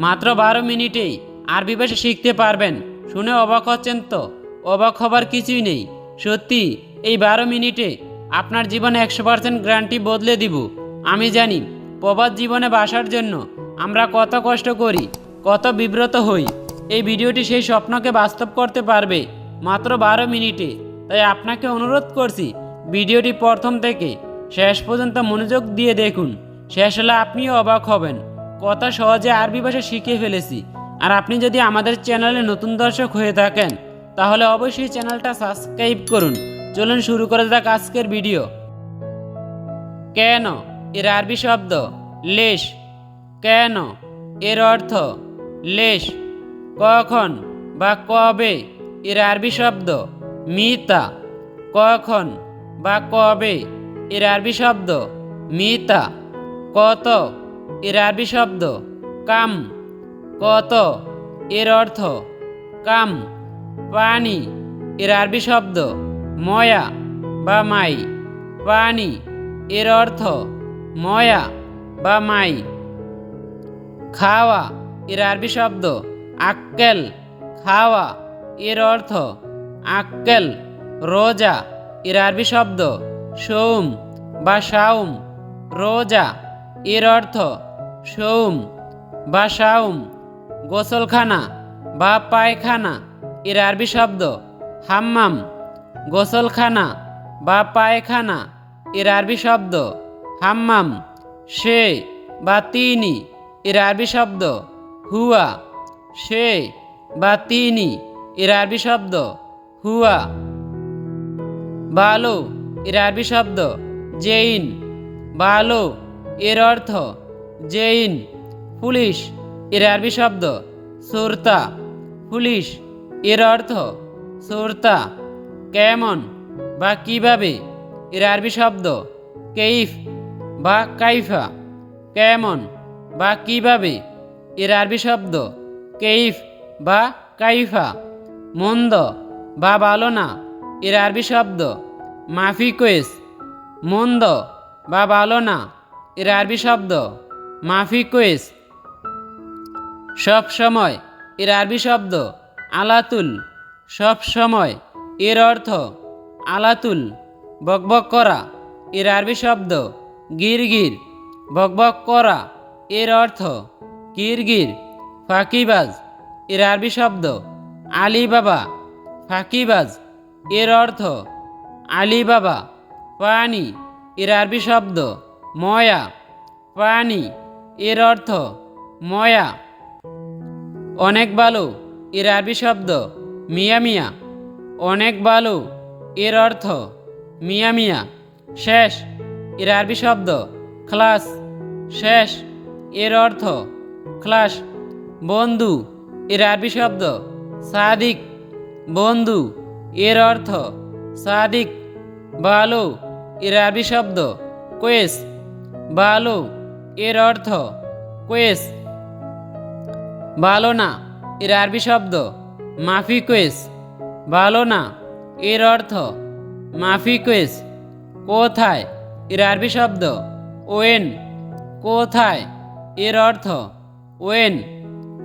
মাত্র বারো মিনিটেই আরবি ভাষা শিখতে পারবেন। শুনে অবাক হচ্ছেন তো? অবাক হবার কিছুই নেই। সত্যি, এই বারো মিনিটে আপনার জীবনে একশো পার্সেন্ট গ্যারান্টি বদলে দিব। আমি জানি, প্রবাদ জীবনে বাসার জন্য আমরা কত কষ্ট করি, কত বিব্রত হই। এই ভিডিওটি সেই স্বপ্নকে বাস্তব করতে পারবে মাত্র বারো মিনিটে। তাই আপনাকে অনুরোধ করছি, ভিডিওটি প্রথম থেকে শেষ পর্যন্ত মনোযোগ দিয়ে দেখুন। শেষ হলে আপনিও অবাক হবেন। কথা সহজে আরবি ভাষা শিখে ফেলেছি। আর আপনি যদি আমাদের চ্যানেলে নতুন দর্শক হয়ে থাকেন, তাহলে অবশ্যই চ্যানেলটা সাবস্ক্রাইব করুন। চলুন শুরু করে যাক আজকের ভিডিও। কেন এর আরবি শব্দ লেশ? কেন এর অর্থ লেশ? কখন বা কবে এর আরবি শব্দ মিতা? কখন বা কবে এর আরবি শব্দ মিতা? কত এর আরবি শব্দ কাম, কত, এর অর্থ কাম। পানি, এর আরবি শব্দ ময়া বা মাই। পানি, এর অর্থ ময়া বা মাই। খাওয়া, এর আরবি শব্দ আক্কেল। খাওয়া, এর অর্থ আক্কেল। রোজা, এর আরবি শব্দ সৌম বা সাউম রোজা এর অর্থ সৌম বা সাউম গোসলখানা বা পায়খানা। এর আরবি শব্দ হাম্মাম, গোসলখানা বা পায়খানা। এর আরবি শব্দ হাম্মাম, সে বা তিনি। এর আরবি শব্দ হুয়া, সে বা তিনি। এর আরবি শব্দ হুয়া। বালো, এর আরবি শব্দ জেইন। বালো এর অর্থ, জেইন, পুলিশ, এর আরবি শব্দ, সুরতা। পুলিশ, এর অর্থ, সুরতা। কেমন বা কীভাবে, এর আরবি শব্দ, কেইফ বা কাইফা। কেমন বা কীভাবে, এর আরবি শব্দ, কেইফ বা কাইফা। মন্দ বা ভালো না, এর আরবি শব্দ, মাফিকোয়েস। মন্দ বা ভালো না এর আরবি শব্দ। মাফিকোয়েস সব সময় এর আরবি শব্দ। আলাতুল সব সময় এর অর্থ আলাতুল বকবক করা। এর আরবি শব্দ গিরগির। বকবক করা। এর অর্থ গিরগির। ফাঁকিবাজ। এর আরবি শব্দ আলী বাবা ফাঁকিবাজ। এর অর্থ আলী বাবা পানি এর আরবি শব্দ ময়া পানি এর অর্থ ময়া। অনেক ভালো এর আরবি শব্দ মিয়া মিয়া। অনেক ভালো এর অর্থ মিয়া মিয়া। শেষ, এর আরবি শব্দ ক্লাস শেষ, এর অর্থ ক্লাস বন্ধু, এর আরবি শব্দ সাদিক। বন্ধু, এর অর্থ সাদিক। ভালো এর আরবি শব্দ কোয়েস। ভালো এর অর্থ কোয়েস। ভালো না, এর আরবি শব্দ মাফি কোয়েস। ভালো না, এর অর্থ মাফি কোয়েস। কোথায়, এর আরবি শব্দ ওয়েন। কোথায়, এর অর্থ ওয়েন।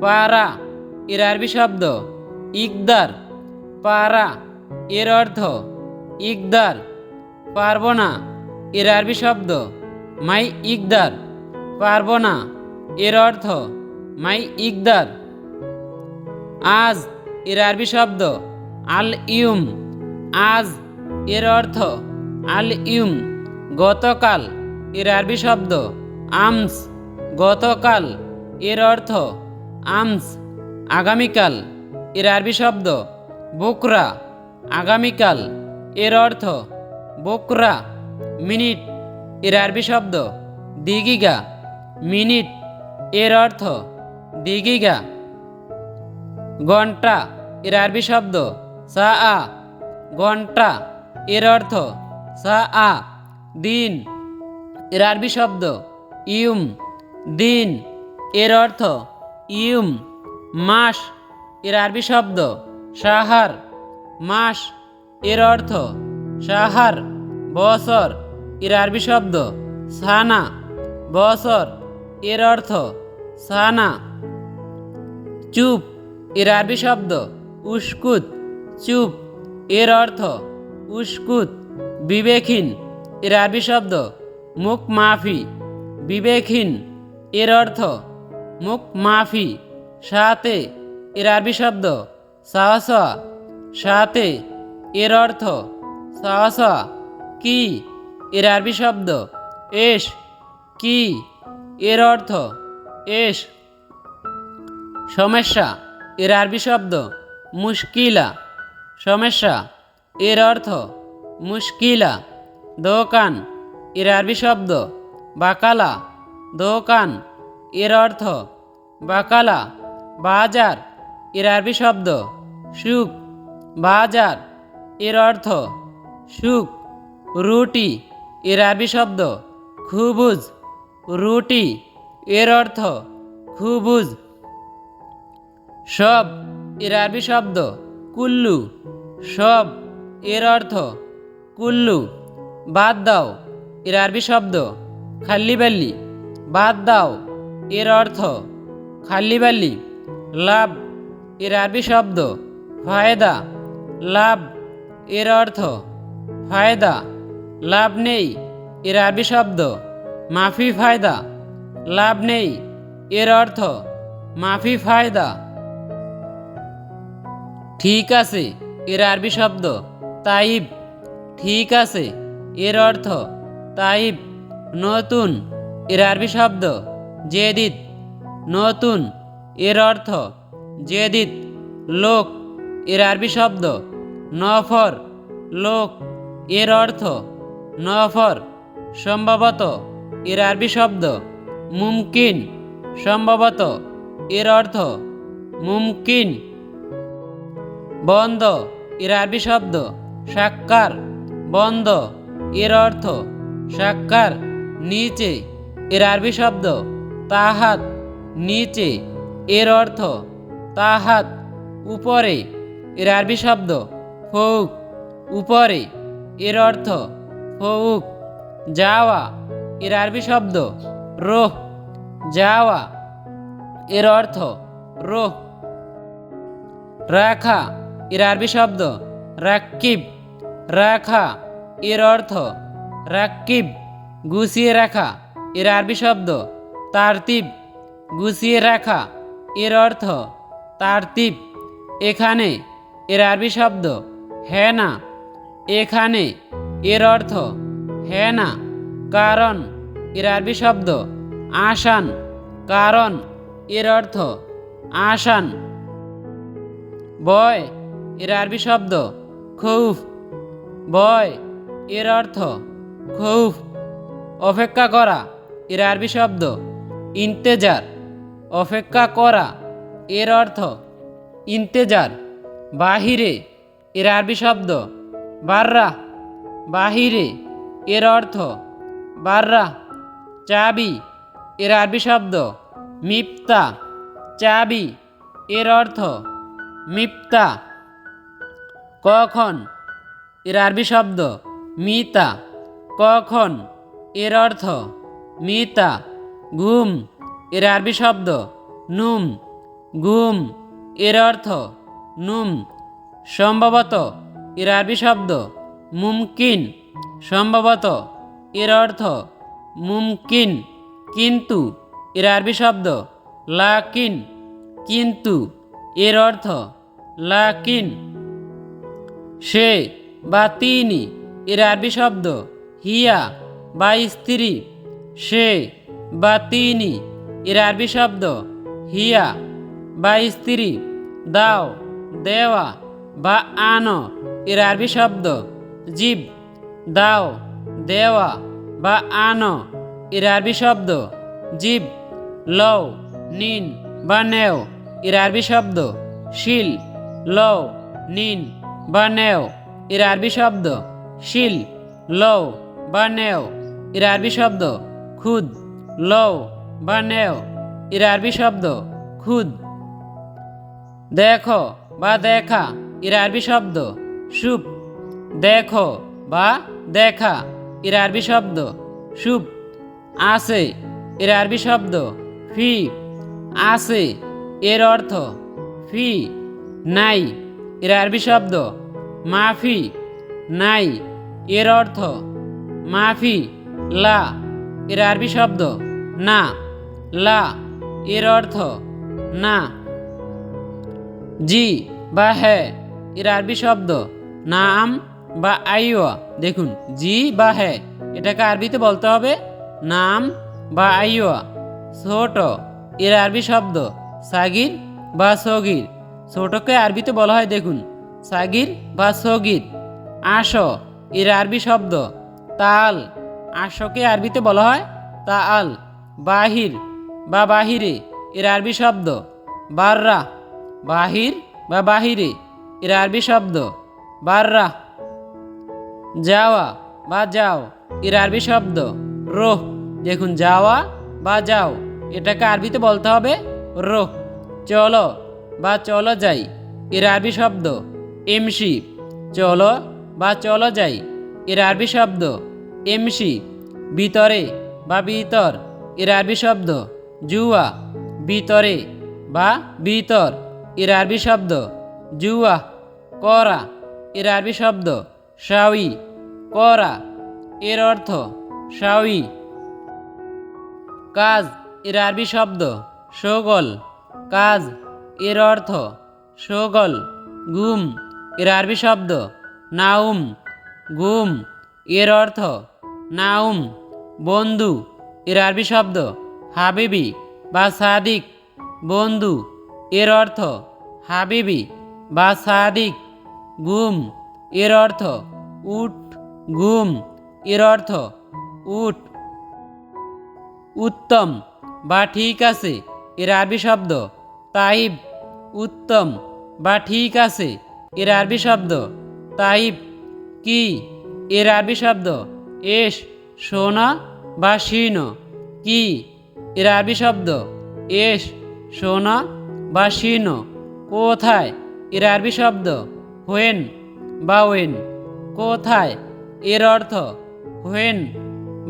পারা, এর আরবি শব্দ ইকদার। পারা, এর অর্থ ইকদার। পারব না, এর আরবি শব্দ মাই ইকদার, পারব না। এর অর্থ, মাই ইকদার। আজ এর আরবি শব্দ, আল ইউম। আজ এর অর্থ, আল ইউম। গতকাল এর আরবি শব্দ, আমস। গতকাল এর অর্থ, আমস। আগামীকাল এর আরবি শব্দ, বকরা। আগামীকাল এর অর্থ, বকরা। মিনিট। এর আরবি শব্দ দিগিগা। মিনিট, এর অর্থ দিগিগা। ঘণ্টা, এর আরবি শব্দ সা আ ঘণ্টা, এর অর্থ সা আ দিন, এর আরবি শব্দ ইউম। দিন, এর অর্থ ইউম। মাস, এর আরবি শব্দ সাহার। মাস, এর অর্থ সাহার। বছর এর আরবি শব্দ। সানা। বসর এর অর্থ সানা। চুপ। এর আরবি শব্দ। উস্কুত। চুপ। এর অর্থ উস্কুত। বিবেকহীন। এর আরবি শব্দ। মুখ মাফি বিবেকহীন। এর অর্থ মুখ মাফি সাথে এর আরবি শব্দ। সাহসা সাথে এর অর্থ সাহসা কি? এর আরবি শব্দ। এস, কি, এর অর্থ, এস। সমস্যা, এর আরবি শব্দ, মুশকিলা। সমস্যা, এর অর্থ, মুশকিলা। দোকান, এর আরবি শব্দ, বাকালা। দোকান, এর অর্থ, বাকালা। বাজার, এর আরবি শব্দ, সুখ। বাজার, এর অর্থ, সুখ। রুটি এর আরবি শব্দ খুবুজ, রুটি। এর অর্থ খুবুজ। সব, এর আরবি শব্দ কুল্লু। সব, এর অর্থ কুল্লু। বাদ দাও, এর আরবি শব্দ খাল্লিবাল্লি। বাদ দাও, এর অর্থ খাল্লিবাল্লি। লাভ এর আরবি শব্দ ফায়দা। লাভ এর অর্থ ফায়দা। লাভ নেই, এর আরবি শব্দ। মাফি ফায়দা। লাভ নেই, এর অর্থ মাফি ফায়দা। ঠিক আছে, এর আরবি শব্দ তাইব। ঠিক আছে, এর অর্থ তাইব। নতুন, এর আরবি শব্দ জেদিদ। নতুন, এর অর্থ জেদিদ। লোক, এর আরবি শব্দ নফর। লোক, এর অর্থ নফর সম্ভবত এর আরবি শব্দ মুমকিন, সম্ভবত এর অর্থ মুমকিন। বন্ধ, এর আরবি শব্দ সাক্কার। বন্ধ, এর অর্থ সাক্কার। নিচে, এর আরবি শব্দ তাহাত। নিচে, এর অর্থ তাহাত। উপরে, এর আরবি শব্দ ফৌক। উপরে, এর অর্থ ফৌক যাওয়া, এর আরবি শব্দ, রোহ, যাওয়া, এর অর্থ, রোহ। রাখা, এর আরবি শব্দ রাকিব রাখা, এর অর্থ রাকিব গুছিয়ে রাখা, এর আরবি শব্দ, তারতিব। গুছিয়ে রাখা, এর অর্থ, তারতিব। এখানে, এর আরবি শব্দ হ্যাঁ না এখানে এর অর্থ হ্যাঁ না, কারণ। এর আরবি শব্দ, আসান। কারণ, এর অর্থ, আসান। বয়, এর আরবি শব্দ, খৌফ। বয়, এর অর্থ, খৌফ। অপেক্ষা করা, এর আরবি শব্দ, ইন্তেজার। অপেক্ষা করা, এর অর্থ, ইন্তেজার। বাহিরে, এর আরবি শব্দ বাররা বাহিরে, এর অর্থ, বাররা, চাবি, এর আরবি শব্দ, মিপ্তা। চাবি, এর অর্থ, মিপ্তা। কখন, এর আরবি শব্দ, মিতা। কখন, এর অর্থ, মিতা। ঘুম, এর আরবি শব্দ, নুম। ঘুম, এর অর্থ, নুম। সম্ভবত, এর আরবি শব্দ মুমকিন। সম্ভবত এর অর্থ মুমকিন, কিন্তু এর আরবি শব্দ লাকিন, কিন্তু এর অর্থ লাকিন। সে বা তিনি, এর আরবি শব্দ হিয়া বা স্ত্রী। সে বা তিনি, এর আরবি শব্দ হিয়া বা স্ত্রী। দাও, দেওয়া বা আনো, এর আরবি শব্দ জীব, দাও, দেওয়া বা আনো এর আরবি শব্দ। জীব, লও, নিন বা নেও এর আরবি শব্দ। শিল, লও, নিন বা নেও এর আরবি শব্দ। শিল, লও বা নেও এর আরবি শব্দ। খুদ, লও বা নেও এর আরবি শব্দ। খুদ, দেখো বা দেখা এর আরবি শব্দ। শুভ দেখো বা দেখা, এর আরবি শব্দ। শুভ, আছে, এর আরবি শব্দ। ফি, আছে, এর অর্থ ফি, নাই, এর আরবি শব্দ। মাফি, নাই, এর অর্থ মাফি, লা, এর আরবি শব্দ। না, লা, এর অর্থ না। জি বা হ্যাঁ এর আরবি শব্দ। নাম বা আইওয়া দেখুন, জি বা হ্যাঁ এটাকে আরবিতে বলতে হবে নাম বা আইওয়া ছোট, এর আরবি শব্দ, সাগির বা সগির, ছোটকে আরবিতে বলা হয়, দেখুন, সাগির বা সগির, আশো, এর আরবি শব্দ, তাল, আশোকে আরবিতে বলা হয় তাল, বাহির বা বাহিরে, এর আরবি শব্দ, বাররা, বাহির বা বাহিরে, এর আরবি শব্দ, বাররা। যাওয়া বা যাও, এর আরবি শব্দ রোহ। দেখুন, যাওয়া বা যাও, এটাকে আরবিতে বলতে হবে রোহ। চলো বা চলো যাই, এর আরবি শব্দ এমসি চলো বা চলো যাই, এর আরবি শব্দ এমসি ভিতরে বা ভিতর, এর আরবি শব্দ জুয়া। ভিতরে বা ভিতর, এর আরবি শব্দ জুয়া। করা, এর আরবি শব্দ শাওই করা, এর অর্থ শাওই কাজ, এর আরবি শব্দ সগল। কাজ, এর অর্থ সগল। গুম, এর আরবি শব্দ নাউম। গুম, এর অর্থ নাউম। বন্ধু, এর আরবি শব্দ হাবিবি বা সাদিক। বন্ধু, এর অর্থ হাবিবি বা সাদিক। গুম, এর অর্থ উঠ ঘুম এর অর্থ উঠ। উত্তম, বা ঠিক আছে, এর আরবি শব্দ। তাইব, উত্তম, বা ঠিক আছে, এর আরবি শব্দ। তাইব, কি, এর আরবি শব্দ। এস, সোনা, বা শিন। কি, এর আরবি শব্দ। এস, সোনা, বা শিন। কোথায়, এর আরবি শব্দ। হোয়েন, বা ওয়েন। কোথায়? এর অর্থ হোয়েন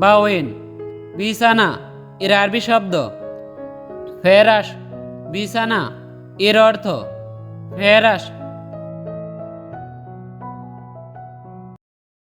বা ওয়েন বিছানা, এর আরবি শব্দ। ফেরাস, বিছানা, এর অর্থ ফেরাস।